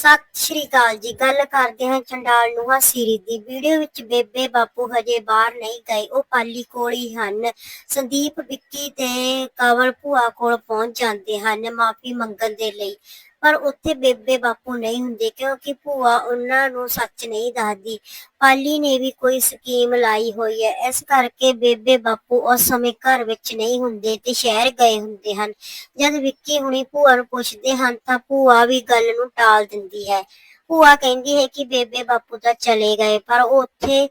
ਸਤਿ ਸ਼੍ਰੀ ਅਕਾਲ ਜੀ। ਗੱਲ ਕਰਦੇ ਹਾਂ ਚੰਡਾਲ ਨੂਹਾ ਸੀਰੀਜ਼ ਦੀ। ਵੀਡੀਓ ਵਿੱਚ ਬੇਬੇ ਬਾਪੂ ਹਜੇ ਬਾਹਰ ਨਹੀਂ ਗਏ। ਉਹ ਪਾਲੀ ਕੋਲ ਹੀ ਹਨ। ਸੰਦੀਪ ਵਿੱਕੀ ਤੇ ਕਵਲ ਭੂਆ ਕੋਲ ਪਹੁੰਚ ਜਾਂਦੇ ਹਨ ਮਾਫੀ ਮੰਗਣ ਦੇ ਲਈ। ਪਰ ਉੱਥੇ ਬੇਬੇ ਬਾਪੂ ਨਹੀਂ ਹੁੰਦੇ ਕਿਉਂਕਿ ਭੂਆ ਉਹਨਾਂ ਨੂੰ ਸੱਚ ਨਹੀਂ ਦੱਸਦੀ। ਪਾਲੀ ਨੇ ਵੀ ਕੋਈ ਸਕੀਮ ਲਾਈ ਹੋਈ ਹੈ। ਇਸ ਕਰਕੇ ਬੇਬੇ ਬਾਪੂ ਉਸ ਸਮੇਂ ਘਰ ਵਿੱਚ ਨਹੀਂ ਹੁੰਦੇ ਤੇ ਸ਼ਹਿਰ ਗਏ ਹੁੰਦੇ ਹਨ। ਜਦ ਵਿੱਕੀ ਹੁਣੀ ਭੂਆ ਨੂੰ ਪੁੱਛਦੇ ਹਨ ਤਾਂ ਭੂਆ ਵੀ ਗੱਲ ਨੂੰ ਟਾਲ ਦਿੰਦੀ ਹੈ। ਭੂਆ ਕਹਿੰਦੀ ਹੈ ਕਿ ਬੇਬੇ ਬਾਪੂ ਤਾਂ ਚਲੇ ਗਏ, ਪਰ ਉਹ ਉੱਥੇ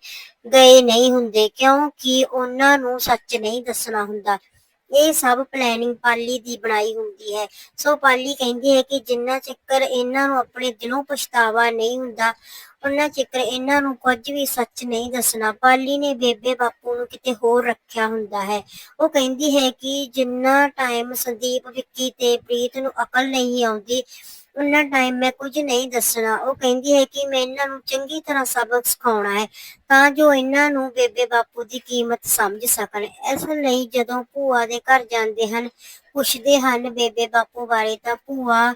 ਗਏ ਨਹੀਂ ਹੁੰਦੇ ਕਿਉਂਕਿ ਉਹਨਾਂ ਨੂੰ ਸੱਚ ਨਹੀਂ ਦੱਸਣਾ ਹੁੰਦਾ। ਇਹ ਸਭ ਪਲੈਨਿੰਗ ਪਾਲੀ ਦੀ ਬਣਾਈ ਹੁੰਦੀ ਹੈ। ਸੋ ਪਾਲੀ ਕਹਿੰਦੀ ਹੈ ਕਿ ਜਿੰਨਾ ਚੱਕਰ ਇਹਨਾਂ ਨੂੰ ਆਪਣੇ ਦਿਲੋਂ ਪਛਤਾਵਾ ਨਹੀਂ ਹੁੰਦਾ ਉਹਨਾਂ ਚੱਕਰ ਇਹਨਾਂ ਨੂੰ ਕੁਝ ਵੀ ਸੱਚ ਨਹੀਂ ਦੱਸਣਾ। ਪਾਲੀ ਨੇ ਬੇਬੇ ਬਾਪੂ ਨੂੰ ਕਿਤੇ ਹੋਰ ਰੱਖਿਆ ਹੁੰਦਾ ਹੈ। ਉਹ ਕਹਿੰਦੀ ਹੈ ਕਿ ਜਿੰਨਾ ਟਾਈਮ ਸੰਦੀਪ ਵਿੱਕੀ ਤੇ ਪ੍ਰੀਤ ਨੂੰ ਅਕਲ ਨਹੀਂ ਆਉਂਦੀ ਉਹਨਾਂ ਟਾਈਮ ਮੈਂ ਕੁਝ ਨਹੀਂ ਦੱਸਣਾ। ਉਹ ਕਹਿੰਦੀ ਹੈ ਕਿ ਮੈਂ ਇਹਨਾਂ ਨੂੰ ਚੰਗੀ ਤਰ੍ਹਾਂ ਸਬਕ ਸਿਖਾਉਣਾ ਹੈ ਤਾਂ ਜੋ ਇਹਨਾਂ ਨੂੰ ਬੇਬੇ ਬਾਪੂ ਦੀ ਕੀਮਤ ਸਮਝ ਸਕਣ। ਇਸ ਲਈ ਜਦੋਂ ਭੂਆ ਦੇ ਘਰ ਜਾਂਦੇ ਹਨ, ਪੁੱਛਦੇ ਹਨ ਬੇਬੇ ਬਾਪੂ ਬਾਰੇ ਤਾਂ ਭੂਆ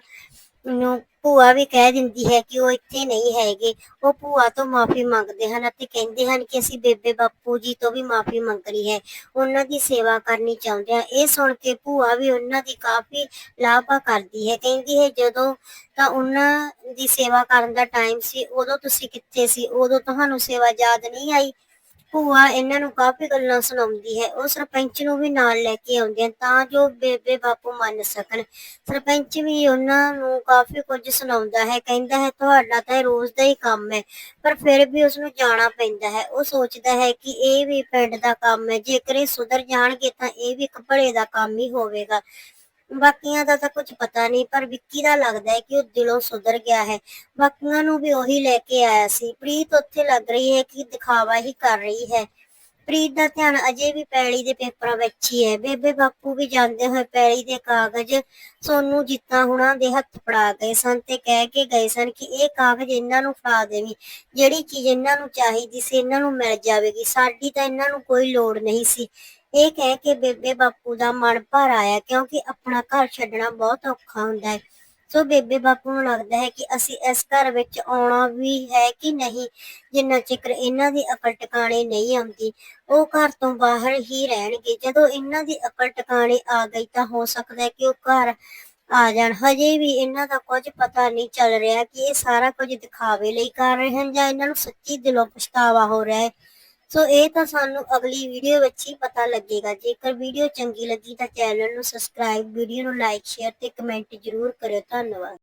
ਨੂੰ ਭੂਆ ਵੀ ਕਹਿ ਦਿੰਦੀ ਹੈ ਕਿ ਉਹ ਇੱਥੇ ਨਹੀਂ ਹੈਗੇ। ਉਹ ਭੂਆ ਤੋਂ ਮਾਫੀ ਮੰਗਦੇ ਹਨ ਅਤੇ ਕਹਿੰਦੇ ਹਨ ਕਿ ਅਸੀਂ ਬੇਬੇ ਬਾਪੂ ਜੀ ਤੋਂ ਵੀ ਮਾਫੀ ਮੰਗਣੀ ਹੈ। ਉਹਨਾਂ ਦੀ ਸੇਵਾ ਕਰਨੀ ਚਾਹੁੰਦੇ ਹਾਂ ਇਹ ਸੁਣ ਕੇ ਭੂਆ ਵੀ ਉਹਨਾਂ ਦੀ ਕਾਫੀ ਲਾਭਾ ਕਰਦੀ ਹੈ। ਕਹਿੰਦੀ ਹੈ, ਜਦੋਂ ਤਾਂ ਉਹਨਾਂ ਦੀ ਸੇਵਾ ਕਰਨ ਦਾ ਟਾਈਮ ਸੀ, ਉਦੋਂ ਤੁਸੀਂ ਕਿੱਥੇ ਸੀ? ਉਦੋਂ ਤੁਹਾਨੂੰ ਸੇਵਾ ਯਾਦ ਨਹੀਂ ਆਈ? ਭੂਆ ਇਹਨਾਂ ਨੂੰ ਕਾਫੀ ਗੱਲਾਂ ਸੁਣਾਉਂਦੀ ਹੈ, ਉਹ ਸਰਪੰਚ ਨੂੰ ਵੀ ਨਾਲ ਲੈ ਕੇ ਆਉਂਦੇ ਹਨ ਤਾਂ ਜੋ ਬੇਬੇ ਬਾਪੂ ਮੰਨ ਸਕਣ। ਸਰਪੰਚ ਵੀ ਉਹਨਾਂ ਨੂੰ ਕਾਫੀ ਕੁਝ ਸੁਣਾਉਂਦਾ ਹੈ, ਕਹਿੰਦਾ ਹੈ, ਤੁਹਾਡਾ ਤਾਂ ਇਹ ਰੋਜ਼ ਦਾ ਹੀ ਕੰਮ ਹੈ, ਪਰ ਫਿਰ ਵੀ ਉਸ ਨੂੰ ਜਾਣਾ ਪੈਂਦਾ ਹੈ। ਉਹ ਸੋਚਦਾ ਹੈ ਕਿ ਇਹ ਵੀ ਪਿੰਡ ਦਾ ਕੰਮ ਹੈ, ਜੇਕਰ ਇਹ ਸੁਧਰ ਜਾਣਗੇ ਤਾਂ ਇਹ ਵੀ ਕੱਪੜੇ ਦਾ ਕੰਮ ਹੀ ਹੋਵੇਗਾ। ਬਾਕੀਆਂ ਦਾ ਤਾਂ ਕੁਝ ਪਤਾ ਨਹੀਂ, ਪਰ ਵਿੱਕੀ ਦਾ ਲੱਗਦਾ ਹੈ ਕਿ ਉਹ ਦਿਲੋਂ ਸੁਧਰ ਗਿਆ ਹੈ। ਬਾਕੀਆਂ ਨੂੰ ਵੀ ਉਹੀ ਲੈ ਕੇ ਆਇਆ ਸੀ। ਪ੍ਰੀਤ ਉੱਥੇ ਲੱਗ ਰਹੀ ਹੈ ਕਿ ਦਿਖਾਵਾ ਹੀ ਕਰ ਰਹੀ ਹੈ। ਪ੍ਰੀਤ ਦਾ ਧਿਆਨ ਅਜੇ ਵੀ ਪੈਲੀ ਦੇ ਪੇਪਰਾਂ ਵਿੱਚ ਹੀ ਹੈ। ਬੇਬੇ ਬਾਪੂ ਵੀ ਜਾਂਦੇ ਹੋਏ ਪੈਲੀ ਦੇ ਕਾਗਜ਼ ਸੋਨੂੰ ਜਿੱਤਾ ਹੁਣਾਂ ਦੇ ਹੱਥ ਫੜਾ ਗਏ ਸਨ ਤੇ ਕਹਿ ਕੇ ਗਏ ਸਨ ਕਿ ਇਹ ਕਾਗਜ਼ ਇਹਨਾਂ ਨੂੰ ਫੜਾ ਦੇਵੀਂ। ਜਿਹੜੀ ਚੀਜ਼ ਇਹਨਾਂ ਨੂੰ ਚਾਹੀਦੀ ਸੀ, ਇਹਨਾਂ ਨੂੰ ਮਿਲ ਜਾਵੇਗੀ। ਸਾਡੀ ਤਾਂ ਇਹਨਾਂ ਨੂੰ ਕੋਈ ਲੋੜ ਨਹੀਂ ਸੀ। ਇਹ ਕਹਿ ਕੇ ਬੇਬੇ ਬਾਪੂ ਦਾ ਮਨ ਭਰ ਆਇਆ ਕਿਉਂਕਿ ਆਪਣਾ ਘਰ ਛੱਡਣਾ ਬਹੁਤ ਔਖਾ ਹੁੰਦਾ ਹੈ। ਸੋ ਬੇਬੇ ਬਾਪੂ ਨੂੰ ਲੱਗਦਾ ਹੈ ਕਿ ਅਸੀਂ ਇਸ ਘਰ ਵਿੱਚ ਆਉਣਾ ਵੀ ਹੈ ਕਿ ਨਹੀਂ, ਜਿੰਨਾ ਚਿਰ ਇਹਨਾਂ ਦੀ ਅਕਲ ਟਿਕਾਣੇ ਨਹੀਂ ਆਉਂਦੀ, ਉਹ ਘਰ ਤੋਂ ਬਾਹਰ ਹੀ ਰਹਿਣਗੇ। ਜਦੋਂ ਇਹਨਾਂ ਦੀ ਅਕਲ ਟਿਕਾਣੇ ਆ ਗਈ ਤਾਂ ਹੋ ਸਕਦਾ ਹੈ ਕਿ ਉਹ ਘਰ ਆ ਜਾਣ। ਹਜੇ ਵੀ ਇਹਨਾਂ ਦਾ ਕੁਝ ਪਤਾ ਨਹੀਂ ਚੱਲ ਰਿਹਾ ਕਿ ਇਹ ਸਾਰਾ ਕੁਝ ਦਿਖਾਵੇ ਲਈ ਕਰ ਰਹੇ ਹਨ ਜਾਂ ਇਹਨਾਂ ਨੂੰ ਸੱਚੀ ਦਿਲੋਂ ਪਛਤਾਵਾ ਹੋ ਰਿਹਾ ਹੈ। ਸੋ ਇਹ ਤਾਂ ਸਾਨੂੰ ਅਗਲੀ ਵੀਡੀਓ ਵਿੱਚ ਹੀ ਪਤਾ ਲੱਗੇਗਾ। ਜੇਕਰ ਵੀਡੀਓ ਚੰਗੀ ਲੱਗੀ ਤਾਂ ਚੈਨਲ ਨੂੰ ਸਬਸਕ੍ਰਾਈਬ ਵੀਡੀਓ ਨੂੰ ਲਾਈਕ ਸ਼ੇਅਰ ਤੇ ਕਮੈਂਟ ਜ਼ਰੂਰ ਕਰਿਓ। ਧੰਨਵਾਦ।